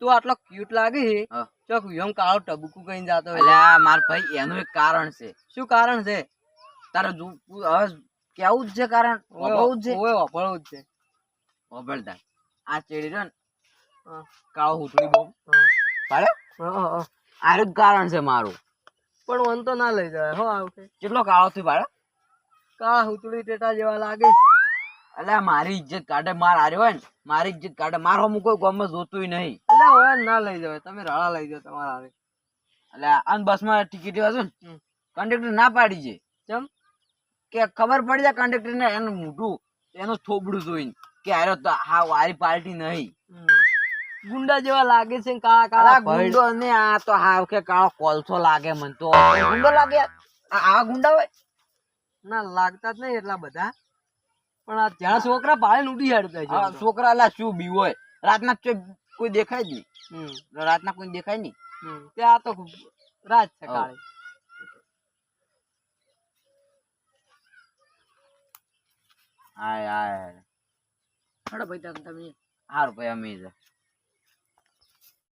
તું આટલો ક્યુટ લાગે છે ચોક એમ કાળો ટબકુ કહીને જાતો હોય. માર ભાઈ એનું એક કારણ છે. શું કારણ છે? તારે હવે કેવું જ છે કારણ? બહુ જ છે? ઓય વાપરવું જ છે. હોભળતા આ ચેડી રહ્યો ને કાળો હુટડી બહુ. હા. પાડે. આરું કારણ છે મારું. પણ વન તો ના લઈ જાય. હો આ કેટલો કાળો થયો પાડે કાળા હુતળી ટેટા જેવા લાગે. અલ્યા મારી ઇજ્જત કાઢે માર હાર્યો હોય ને મારી ઇજ્જત કાઢે. માર હું કોઈ ગામમાં જોતું નહીં. એટલે હવે ના લઈ જાવ તમે રાળા લઈ જાવ તમારા એટલે આન બસમાં ટિકિટ હશે ને. કંડક્ટર ના પાડી છે. ચમ? કે ખબર પડી જાય કંડક્ટર ને એનું મોઢું એનું થોબડું જોઈને કે આરો તો હા વારી પાર્ટી નહીં. ગુંડા જેવા લાગે છે કાળા કાળા ગુંડો ને આ તો હાવ કે કાળો કોલસો લાગે મન તો. ગુંડો લાગે? આ આવા ગુંડા હોય? ના લાગતા જ નહીં એટલા બધા. પણ આ જ્યાં છોકરા પાળે ઉડી હેડતા છે છોકરા લા શું બી હોય? રાતના કોઈ દેખાય જ નહીં. રાતના કોઈ દેખાય નહીં. તે આ તો રાત છે કાળે હાય હાય ભાઈ તમે હાર હારું ભાઈ અમે